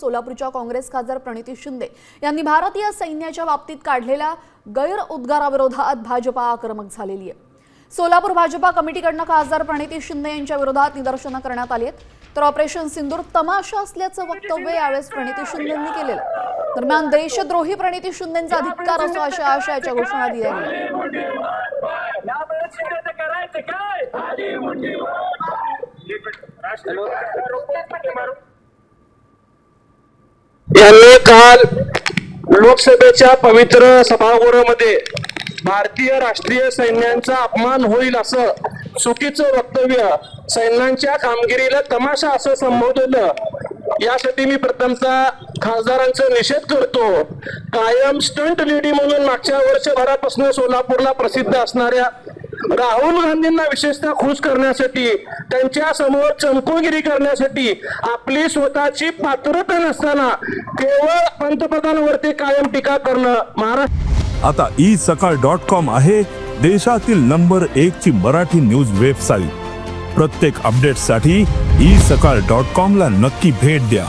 सोलापूरच्या काँग्रेस खासदार प्रणिती शिंदे यांनी भारतीय सैन्याच्या बाबतीत काढलेल्या गैर उद्गाराविरोधात भाजपा आक्रमक झालेली आहे. सोलापूर भाजपा कमिटीकडनं खासदार प्रणिती शिंदे यांच्या विरोधात निदर्शनं करण्यात आली आहेत. तर ऑपरेशन सिंदूर तमाशा असल्याचं वक्तव्य यावेळेस प्रणिती शिंदेंनी केलेलं दरम्यान देशद्रोही प्रणिती शिंदेचा अधिकार असो अशा आशयाच्या घोषणा दिल्या गेल्या यावेळेस शिंदेचं करायचं काय यांनी काल लोकसभेच्या पवित्र सभागृहामध्ये भारतीय राष्ट्रीय सैन्यांचा अपमान होईल असं चुकीचं वक्तव्य सैन्यांच्या कामगिरीला तमाशा असं संबोधलं. यासाठी मी प्रथमचा खासदारांचा निषेध करतो. कायम स्टंट लेडी म्हणून मागच्या वर्षभरापासून सोलापूरला प्रसिद्ध असणाऱ्या राहुल गांधींना विशेषतः खुश करण्यासाठी त्यांच्यासमोर चमकोगिरी करण्यासाठी आपली स्वतःची पात्रता नसताना केवळ पंतप्रधानांवरती कायम टीका करणं महाराष्ट्र आता ई सकाळ डॉट कॉम आहे देशातील नंबर एक ची मराठी न्यूज वेबसाईट. प्रत्येक अपडेटसाठी ई सकाळ डॉट कॉम ला नक्की भेट द्या.